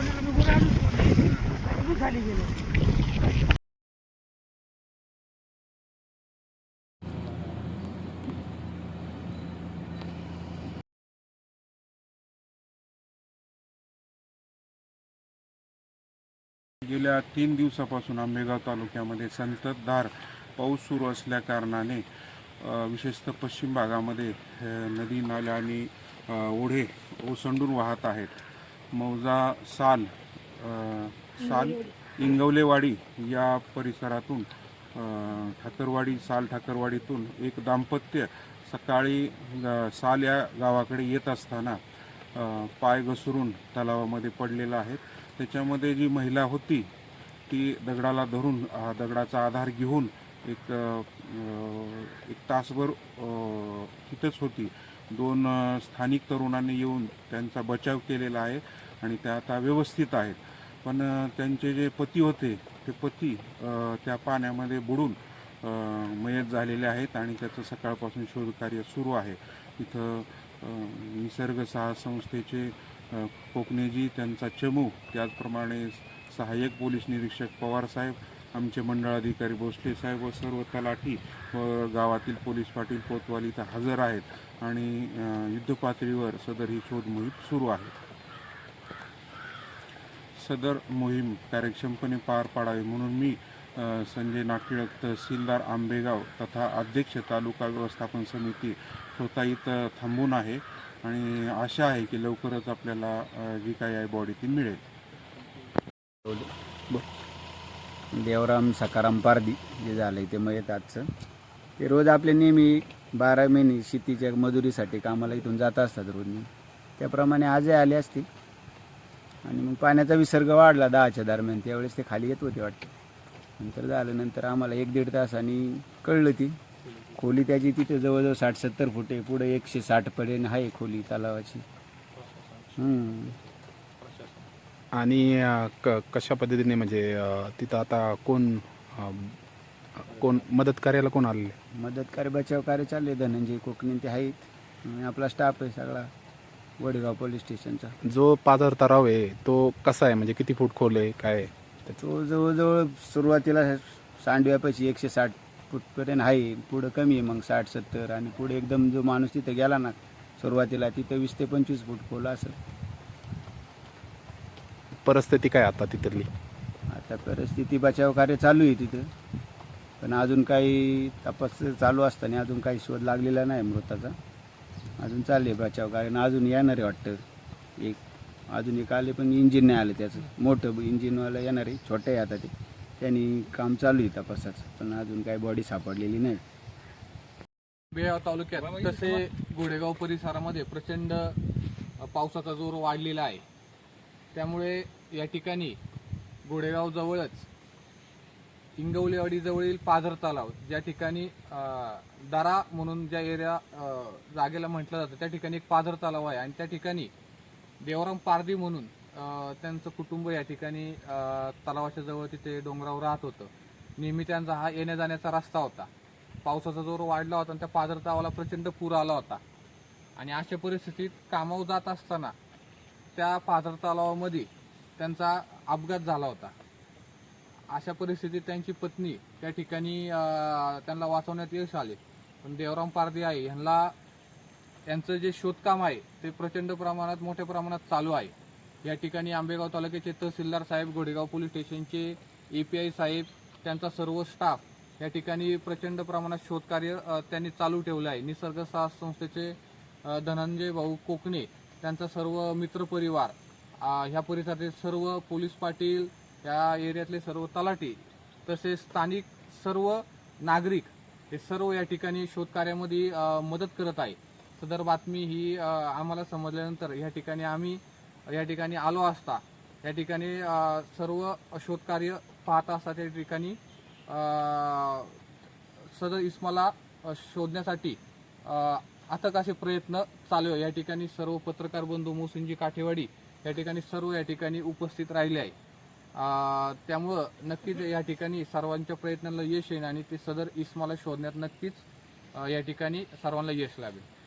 मी आणि गेलो. गेल्या तीन दिवसापासून आंबेगाव तालुक्यामध्ये संततधार पाऊस सुरू असल्याकारणाने विशेषतः पश्चिम भागामध्ये नदी नाल्या आणि ओढे ओसंडून वाहत आहेत. मौजा साल साल इंगवलेवाडी या परिसरातून ठाकरवाडी साल ठाकरवाडीतून एक दाम्पत्य सकाळी साल या गावाकडे येत असताना पाय घसरून तलावामध्ये पडलेला आहे. त्याच्यामध्ये जी महिला होती ती दगडाला धरून दगडाचा आधार घेऊन एक एक तासभर तिथंच होती. दोन स्थानिक तरुणांनी येऊन त्यांचा बचाव केलेला आहे आणि त्या आता व्यवस्थित आहेत. पण त्यांचे जे पती होते ते पती त्या पाण्यामध्ये बुडून मयत झालेले आहेत आणि त्याचं सकाळपासून शोधकार्य सुरू आहे. इथं निसर्ग सहा संस्थेचे कोकणेजी त्यांचा चमू त्याचप्रमाणे सहाय्यक पोलीस निरीक्षक पवार साहेब आमचे मंडळाधिकारी भोसले साहेब व सर्व तलाठी व गावातील पोलीस पाटील कोतवाली इथं हजर आहेत आणि युद्धपातळीवर सदर ही शोध मोहीम सुरू आहे. सदर मोहीम कार्यक्षमपणे पार पाडावी म्हणून मी संजय नाटिळक तहसीलदार आंबेगाव तथा अध्यक्ष तालुका व्यवस्थापन समिती स्वतः इथं थांबून आहे आणि आशा आहे की लवकरच आपल्याला जी काही आहे बॉडी ती मिळेल. देवराम सकाराम पारदी जे झालं ते मयत आजचं. ते रोज आपले नेहमी बारा महिने शेतीच्या मजुरीसाठी कामाला इथून जात असतात रोज. त्याप्रमाणे आजही आले असतील. आणि मग पाण्याचा विसर्ग वाढला दहाच्या दरम्यान त्यावेळेस ते खाली येत होते वाटते. नंतर झालं नंतर आम्हाला एक दीड तासांनी कळलं ती. खोली त्याची तिथे जवळजवळ साठ सत्तर फुटे पुढे एकशे साठपर्यंत आहे खोली तलावाची. आणि क कशा पद्धतीने म्हणजे तिथं आता कोण कोण मदत कार्याला कोण आलेले मदत कार्य बचाव कार्य चालले धनंजय कोकणी ते आहेत आणि आपला स्टाफ आहे सगळा वडगाव पोलीस स्टेशनचा. जो पाझर तराव आहे तो कसा आहे? म्हणजे किती फूट खोल आहे? काय आहे? तो जवळजवळ सुरुवातीला सांडव्यापाशी एकशे साठ फूटपर्यंत आहे पुढं कमी आहे मग साठ सत्तर आणि पुढे एकदम जो माणूस तिथं गेला ना सुरुवातीला तिथं वीस ते पंचवीस फूट खोल असेल परिस्थिती काय आता तिथली? आता परिस्थिती बचाव कार्य चालू आहे तिथं. पण अजून काही तपास चालू असताना अजून काही शोध लागलेला नाही मृताचा. अजून चालले बचाव कार्य. आणि अजून येणार आहे वाटतं. एक अजून एक आले पण इंजिन नाही आलं त्याचं. मोठं इंजिनवालं येणार आहे छोटं आहे आता ते. त्यांनी काम चालू आहे तपासाचं. पण अजून काही बॉडी सापडलेली नाही. बेळगाव तालुक्यात तसे गोडेगाव परिसरामध्ये प्रचंड पावसाचा जोर वाढलेला आहे. त्यामुळे या ठिकाणी गोडेगावजवळच इंगवलेवाडीजवळील पाझर तलाव ज्या ठिकाणी दरा म्हणून ज्या एरिया जागेला म्हटलं जातं त्या ठिकाणी एक पाझर तलाव आहे. आणि त्या ठिकाणी देवराम पारदी म्हणून त्यांचं कुटुंब या ठिकाणी तलावाच्या जवळ तिथे डोंगरावर राहत होतं. नेहमी त्यांचा हा येण्या जाण्याचा रस्ता होता. पावसाचा जोर वाढला होता आणि त्या पाझर तलावाला प्रचंड पूर आला होता. आणि अशा परिस्थितीत कामावर जात असताना त्या पाझर तलावामध्ये त्यांचा अपघात झाला होता. अशा परिस्थितीत त्यांची पत्नी त्या ठिकाणी त्यांना वाचवण्यात यश आले. पण देवराम पारदे आहे ह्यांना यांचं जे शोधकाम आहे ते प्रचंड प्रमाणात मोठ्या प्रमाणात चालू आहे. या ठिकाणी आंबेगाव तालुक्याचे तहसीलदार साहेब गोडेगाव पोलीस स्टेशनचे ए पी आय साहेब त्यांचा सर्व स्टाफ या ठिकाणी प्रचंड प्रमाणात शोधकार्य त्यांनी चालू ठेवलं आहे. निसर्ग साहस संस्थेचे धनंजय भाऊ कोकणे त्यांचा सर्व मित्रपरिवार ह्या परिसरातील सर्व पोलीस पाटील या एरियातले सर्व तलाठी तसेच स्थानिक सर्व नागरिक हे सर्व या ठिकाणी शोधकार्यामध्ये मदत करत आहे. सदर बातमी ही आम्हाला समजल्यानंतर या ठिकाणी आम्ही या ठिकाणी आलो असता या ठिकाणी सर्व शोधकार्य पाहत असता त्या ठिकाणी सदर इस्माला शोधण्यासाठी अथक असे प्रयत्न चालू आहे. या ठिकाणी सर्व पत्रकार बंधू मोसिनजी काठेवाडी या ठिकाणी सर्व या ठिकाणी उपस्थित राहिले आहे. त्यामुळं नक्कीच या ठिकाणी सर्वांच्या प्रयत्नाला यश येईल आणि ते सदर इस्माला शोधण्यात नक्कीच या ठिकाणी सर्वांना यश लाभेल.